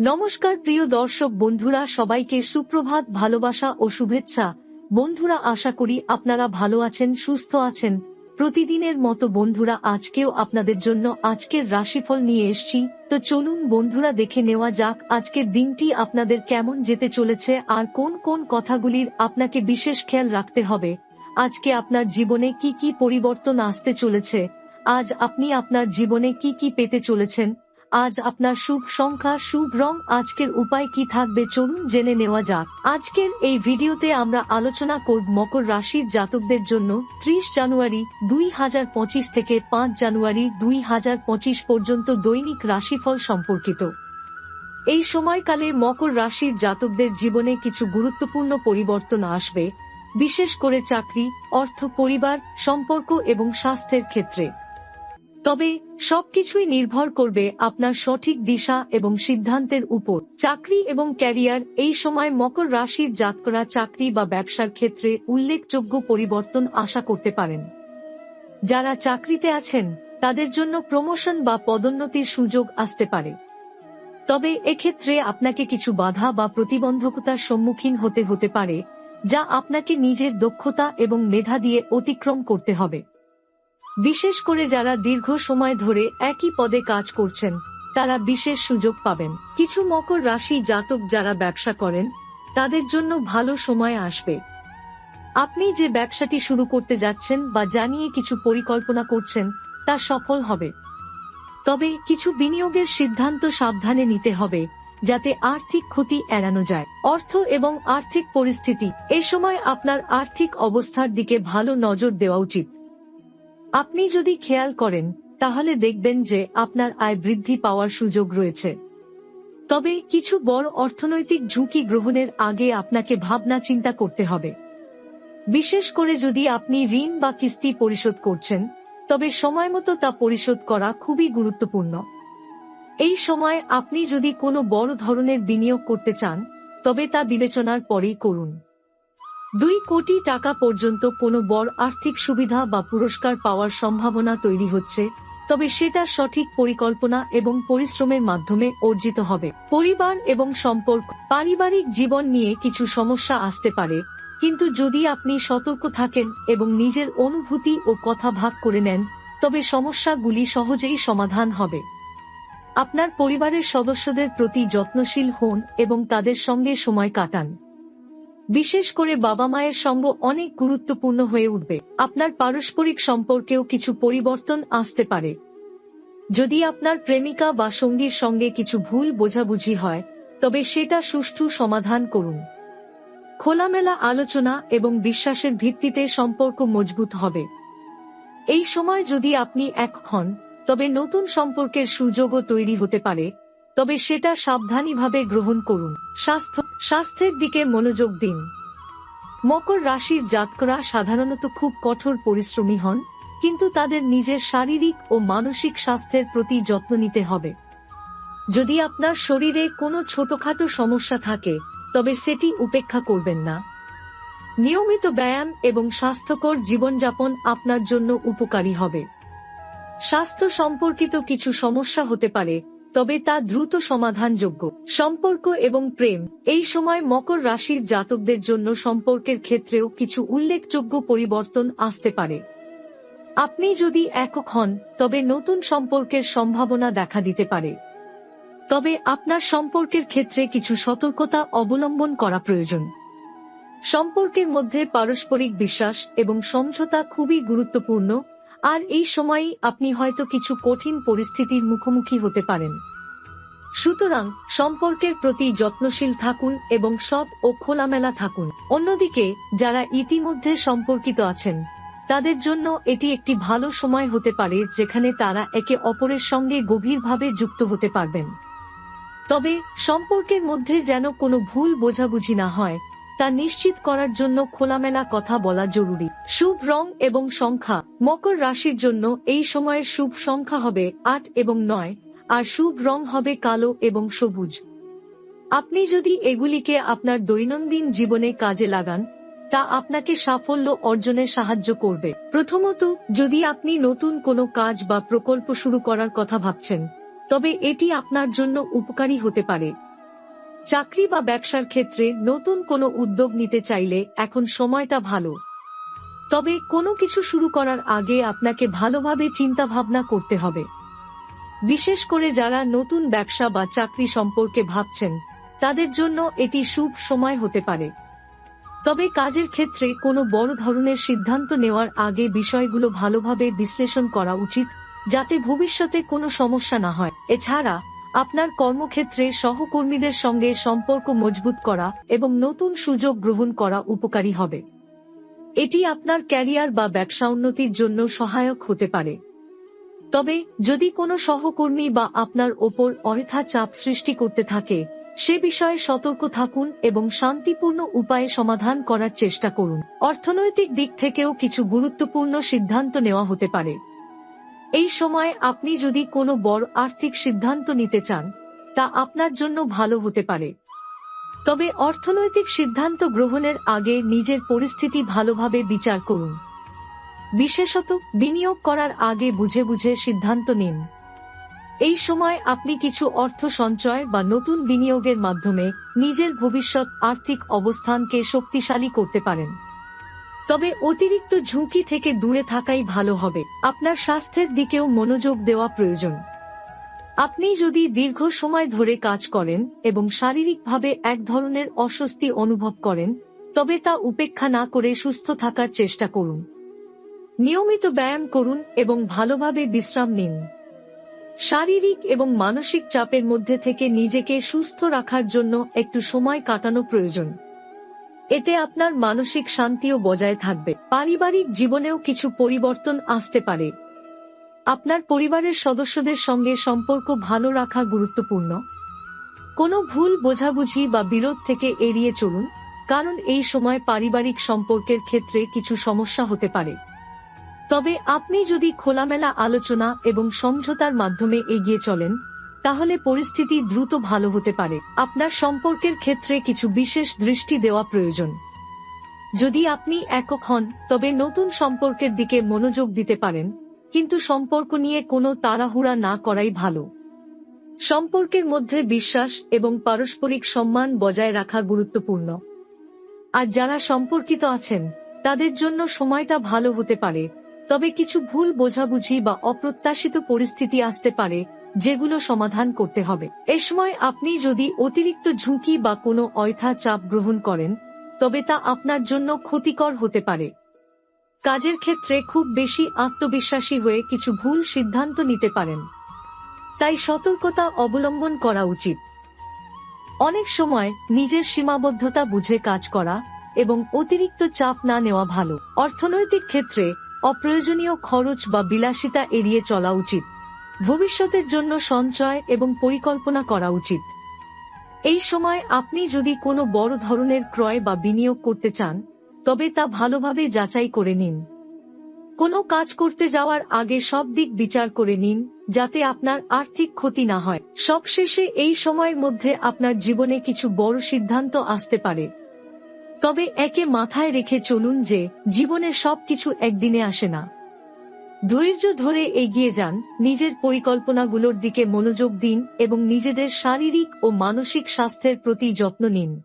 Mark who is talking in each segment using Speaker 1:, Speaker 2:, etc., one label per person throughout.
Speaker 1: নমস্কার প্রিয় দর্শক বন্ধুরা, সবাইকে সুপ্রভাত ভালোবাসা ও শুভেচ্ছা। বন্ধুরা, আশা করি আপনারা ভালো আছেন, সুস্থ আছেন। প্রতিদিনের মতো বন্ধুরা, আজকেও আপনাদের জন্য আজকের রাশিফল নিয়ে এসছি। তো চলুন বন্ধুরা, দেখে নেওয়া যাক আজকের দিনটি আপনাদের কেমন যেতে চলেছে আর কোন কোন কথাগুলির আপনাকে বিশেষ খেয়াল রাখতে হবে। আজকে আপনার জীবনে কি কি পরিবর্তন আসতে চলেছে? আজ আপনি আপনার জীবনে কি কি পেতে চলেছেন? আজ আপনার শুভ সংখ্যা, শুভ রং। আজকের উপায় কি থাকবে চলুন জেনে নেওয়া যাক। আজকের এই ভিডিওতে আমরা আলোচনা করব মকর রাশির জাতকদের জন্য ত্রিশ জানুয়ারি দুই হাজার পঁচিশ থেকে পাঁচ জানুয়ারি দুই হাজার পঁচিশ পর্যন্ত দৈনিক রাশিফল সম্পর্কিত। এই সময়কালে মকর রাশির জাতকদের জীবনে কিছু গুরুত্বপূর্ণ পরিবর্তন আসবে, বিশেষ করে চাকরি, অর্থ, পরিবার, সম্পর্ক এবং স্বাস্থ্যের ক্ষেত্রে। তবে, সবকিছুই নির্ভর করবে আপনার সঠিক দিশা এবং সিদ্ধান্তের উপর। চাকরি এবং ক্যারিয়ার, এই সময় মকর রাশির জাতকরা চাকরি বা ব্যবসার ক্ষেত্রে উল্লেখযোগ্য পরিবর্তন আশা করতে পারেন। যারা চাকরিতে আছেন, তাদের জন্য প্রমোশন বা পদোন্নতির সুযোগ আসতে পারে। তবে, এক্ষেত্রে আপনাকে কিছু বাধা বা প্রতিবন্ধকতার সম্মুখীন হতে হতে পারে, যা আপনাকে নিজের দক্ষতা এবং মেধা দিয়ে অতিক্রম করতে হবে। বিশেষ করে যারা দীর্ঘ সময় ধরে একই পদে কাজ করছেন, তারা বিশেষ সুযোগ পাবেন। কিছু মকর রাশি জাতক যারা ব্যবসা করেন, তাদের জন্য ভালো সময় আসবে। আপনি যে ব্যবসাটি শুরু করতে যাচ্ছেন বা জানিয়ে কিছু পরিকল্পনা করছেন, তা সফল হবে। তবে কিছু বিনিয়োগের সিদ্ধান্ত সাবধানে নিতে হবে, যাতে আর্থিক ক্ষতি এড়ানো যায়। অর্থ এবং আর্থিক পরিস্থিতি, এ সময় আপনার আর্থিক অবস্থার দিকে ভালো নজর দেওয়া উচিত। আপনি যদি খেয়াল করেন, তাহলে দেখবেন যে আপনার আয় বৃদ্ধি পাওয়ার সুযোগ রয়েছে। তবে কিছু বড় অর্থনৈতিক ঝুঁকি গ্রহণের আগে আপনাকে ভাবনা চিন্তা করতে হবে। বিশেষ করে যদি আপনি ঋণ বা কিস্তি পরিশোধ করছেন, তবে সময়মতো তা পরিশোধ করা খুবই গুরুত্বপূর্ণ। এই সময় আপনি যদি কোনো বড় ধরনের বিনিয়োগ করতে চান, তবে তা বিবেচনার পরেই করুন। দুই কোটি টাকা পর্যন্ত কোনো বড় আর্থিক সুবিধা বা পুরস্কার পাওয়ার সম্ভাবনা তৈরি হচ্ছে, তবে সেটা সঠিক পরিকল্পনা এবং পরিশ্রমের মাধ্যমে অর্জিত হবে। পরিবার এবং সম্পর্ক, পারিবারিক জীবন নিয়ে কিছু সমস্যা আসতে পারে, কিন্তু যদি আপনি সতর্ক থাকেন এবং নিজের অনুভূতি ও কথা ভাগ করে নেন, তবে সমস্যাগুলি সহজেই সমাধান হবে। আপনার পরিবারের সদস্যদের প্রতি যত্নশীল হন এবং তাদের সঙ্গে সময় কাটান। বিশেষ করে বাবা মায়ের সঙ্গ অনেক গুরুত্বপূর্ণ হয়ে উঠবে। আপনার পারস্পরিক সম্পর্কেও কিছু পরিবর্তন আসতে পারে। যদি আপনার প্রেমিকা বা সঙ্গীর সঙ্গে কিছু ভুল বোঝাবুঝি হয়, তবে সেটা সুষ্ঠু সমাধান করুন। খোলামেলা আলোচনা এবং বিশ্বাসের ভিত্তিতে সম্পর্ক মজবুত হবে। এই সময় যদি আপনি এক হন, তবে নতুন সম্পর্কের সুযোগও তৈরি হতে পারে। তবে সেটা সাবধানীভাবে গ্রহণ করুন। স্বাস্থ্য, স্বাস্থ্যের দিকে মনোযোগ দিন। মকর রাশির জাতকরা সাধারণত খুব কঠোর পরিশ্রমী হন, কিন্তু তাদের নিজের শারীরিক ও মানসিক স্বাস্থ্যের প্রতি যত্ন নিতে হবে। যদি আপনার শরীরে কোনো ছোটখাটো সমস্যা থাকে, তবে সেটি উপেক্ষা করবেন না। নিয়মিত ব্যায়াম এবং স্বাস্থ্যকর জীবনযাপন আপনার জন্য উপকারী হবে। স্বাস্থ্য সম্পর্কিত কিছু সমস্যা হতে পারে তবে তা দ্রুত সমাধানযোগ্য। সম্পর্ক এবং প্রেম, এই সময় মকর রাশির জাতকদের জন্য সম্পর্কের ক্ষেত্রেও কিছু উল্লেখযোগ্য পরিবর্তন আসতে পারে। আপনি যদি একক হন, তবে নতুন সম্পর্কের সম্ভাবনা দেখা দিতে পারে। তবে আপনার সম্পর্কের ক্ষেত্রে কিছু সতর্কতা অবলম্বন করা প্রয়োজন। সম্পর্কের মধ্যে পারস্পরিক বিশ্বাস এবং সমঝোতা খুবই গুরুত্বপূর্ণ আর এই সময়েই আপনি হয়তো কিছু কঠিন পরিস্থিতির মুখোমুখি হতে পারেন। সুতরাং, সম্পর্কের প্রতি যত্নশীল থাকুন এবং সৎ ও খোলামেলা থাকুন। অন্যদিকে, যারা ইতিমধ্যে সম্পর্কিত আছেন, তাদের জন্য এটি একটি ভালো সময় হতে পারে যেখানে তারা একে অপরের সঙ্গে গভীরভাবে যুক্ত হতে পারবেন। তবে, সম্পর্কের মধ্যে যেন কোনো ভুল বোঝাবুঝি না হয় তা নিশ্চিত করার জন্য খোলামেলা কথা বলা জরুরি। শুভ রং এবং সংখ্যা। মকর রাশির জন্য এই সময়ের শুভ সংখ্যা হবে আট এবং নয়, আর শুভ রং হবে কালো এবং সবুজ। আপনি যদি এগুলিকে আপনার দৈনন্দিন জীবনে কাজে লাগান, তা আপনাকে সাফল্য অর্জনে সাহায্য করবে। প্রথমত, যদি আপনি নতুন কোনো কাজ বা প্রকল্প শুরু করার কথা ভাবছেন, তবে এটি আপনার জন্য উপকারী হতে পারে। চাকরি বা ব্যবসার ক্ষেত্রে নতুন কোনো উদ্যোগ নিতে চাইলে এখন সময়টা ভালো। তবে কোনো কিছু শুরু করার আগে আপনাকে ভালোভাবে চিন্তা ভাবনা করতে হবে। বিশেষ করে যারা নতুন ব্যবসা বা চাকরি সম্পর্কে ভাবছেন, তাদের জন্য এটি শুভ সময় হতে পারে। তবে কাজের ক্ষেত্রে কোনো বড় ধরনের সিদ্ধান্ত নেওয়ার আগে বিষয়গুলো ভালোভাবে বিশ্লেষণ করা উচিত, যাতে ভবিষ্যতে কোনো সমস্যা না হয়। এছাড়া আপনার কর্মক্ষেত্রে সহকর্মীদের সঙ্গে সম্পর্ক মজবুত করা এবং নতুন সুযোগ গ্রহণ করা উপকারী হবে। এটি আপনার ক্যারিয়ার বা ব্যবসা উন্নতির জন্য সহায়ক হতে পারে। তবে, যদি কোনো সহকর্মী বা আপনার ওপর অযথা চাপ সৃষ্টি করতে থাকে, সে বিষয়ে সতর্ক থাকুন এবং শান্তিপূর্ণ উপায়ে সমাধান করার চেষ্টা করুন। অর্থনৈতিক দিক থেকেও কিছু গুরুত্বপূর্ণ সিদ্ধান্ত নেওয়া হতে পারে। এই সময় আপনি যদি কোনো বড় আর্থিক সিদ্ধান্ত নিতে চান, তা আপনার জন্য ভালো হতে পারে। তবে অর্থনৈতিক সিদ্ধান্ত গ্রহণের আগে নিজের পরিস্থিতি ভালোভাবে বিচার করুন। বিশেষত বিনিয়োগ করার আগে বুঝে বুঝে সিদ্ধান্ত নিন। এই সময় আপনি কিছু অর্থ সঞ্চয় বা নতুন বিনিয়োগের মাধ্যমে নিজের ভবিষ্যৎ আর্থিক অবস্থানকে শক্তিশালী করতে পারেন। তবে অতিরিক্ত ঝুঁকি থেকে দূরে থাকাই ভালো হবে। আপনার স্বাস্থ্যের দিকেও মনোযোগ দেওয়া প্রয়োজন। আপনি যদি দীর্ঘ সময় ধরে কাজ করেন এবং শারীরিকভাবে এক ধরনের অস্বস্তি অনুভব করেন, তবে তা উপেক্ষা না করে সুস্থ থাকার চেষ্টা করুন। নিয়মিত ব্যায়াম করুন এবং ভালোভাবে বিশ্রাম নিন। শারীরিক এবং মানসিক চাপের মধ্যে থেকে নিজেকে সুস্থ রাখার জন্য একটু সময় কাটানো প্রয়োজন। এতে আপনার মানসিক শান্তিও বজায় থাকবে। পারিবারিক জীবনেও কিছু পরিবর্তন আসতে পারে। আপনার পরিবারের সদস্যদের সঙ্গে সম্পর্ক ভালো রাখা গুরুত্বপূর্ণ। কোনো ভুল বোঝাবুঝি বা বিরোধ থেকে এড়িয়ে চলুন, কারণ এই সময় পারিবারিক সম্পর্কের ক্ষেত্রে কিছু সমস্যা হতে পারে। তবে আপনি যদি খোলামেলা আলোচনা এবং সমঝোতার মাধ্যমে এগিয়ে চলেন তাহলে পরিস্থিতি দ্রুত ভালো হতে পারে। আপনার সম্পর্কের ক্ষেত্রে কিছু বিশেষ দৃষ্টি দেওয়া প্রয়োজন। যদি আপনি একক হন, তবে নতুন সম্পর্কের দিকে মনোযোগ দিতে পারেন, কিন্তু সম্পর্ক নিয়ে কোনো তাড়াহুড়া না করাই ভালো। সম্পর্কের মধ্যে বিশ্বাস এবং পারস্পরিক সম্মান বজায় রাখা গুরুত্বপূর্ণ। আর যারা সম্পর্কিত আছেন, তাদের জন্য সময়টা ভালো হতে পারে, তবে কিছু ভুল বোঝাবুঝি বা অপ্রত্যাশিত পরিস্থিতি আসতে পারে যেগুলো সমাধান করতে হবে। এ সময় আপনি যদি অতিরিক্ত ঝুঁকি বা কোনো অয়থা চাপ গ্রহণ করেন, তবে তা আপনার জন্য ক্ষতিকর হতে পারে। কাজের ক্ষেত্রে খুব বেশি আত্মবিশ্বাসী হয়ে কিছু ভুল সিদ্ধান্ত নিতে পারেন। তাই সতর্কতা অবলম্বন করা উচিত। অনেক সময় নিজের সীমাবদ্ধতা বুঝে কাজ করা এবং অতিরিক্ত চাপ না নেওয়া ভালো। অর্থনৈতিক ক্ষেত্রে অপ্রয়োজনীয় খরচ বা বিলাসিতা এড়িয়ে চলা উচিত। ভবিষ্যতের জন্য সঞ্চয় এবং পরিকল্পনা করা উচিত। এই সময় আপনি যদি কোনো বড় ধরনের ক্রয় বা বিনিয়োগ করতে চান, তবে তা ভালোভাবে যাচাই করে নিন। কোনো কাজ করতে যাওয়ার আগে সব দিক বিচার করে নিন, যাতে আপনার আর্থিক ক্ষতি না হয়। সবশেষে এই সময়ের মধ্যে আপনার জীবনে কিছু বড় সিদ্ধান্ত আসতে পারে। তবে একে মাথায় রেখে চলুন যে জীবনে সবকিছু একদিনে আসে না। ধৈর্য ধরে এগিয়ে যান, নিজের পরিকল্পনাগুলোর দিকে মনোযোগ দিন এবং নিজেদের শারীরিক ও মানসিক স্বাস্থ্যের প্রতি যত্ন নিন।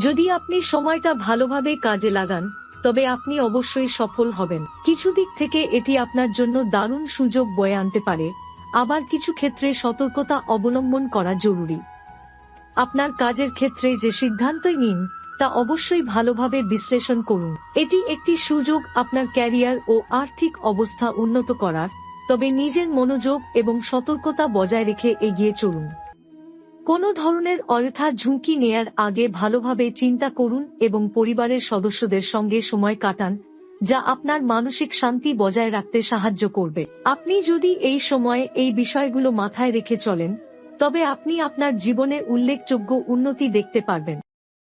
Speaker 1: যদি আপনি সময়টা ভালোভাবে কাজে লাগান, তবে আপনি অবশ্যই সফল হবেন। কিছু দিক থেকে এটি আপনার জন্য দারুণ সুযোগ বয়ে আনতে পারে। আবার কিছু ক্ষেত্রে সতর্কতা অবলম্বন করা জরুরি। আপনার কাজের ক্ষেত্রে যে সিদ্ধান্তই নিন তা অবশ্যই ভালোভাবে বিশ্লেষণ করুন। এটি একটি সুযোগ আপনার ক্যারিয়ার ও আর্থিক অবস্থা উন্নত করার, তবে নিজের মনোযোগ এবং সতর্কতা বজায় রেখে এগিয়ে চলুন। কোনো ধরনের অযথা ঝুঁকি নেয়ার আগে ভালোভাবে চিন্তা করুন এবং পরিবারের সদস্যদের সঙ্গে সময় কাটান, যা আপনার মানসিক শান্তি বজায় রাখতে সাহায্য করবে। আপনি যদি এই সময়ে এই বিষয়গুলো মাথায় রেখে চলেন, তবে আপনি আপনার জীবনে উল্লেখযোগ্য উন্নতি দেখতে পারবেন।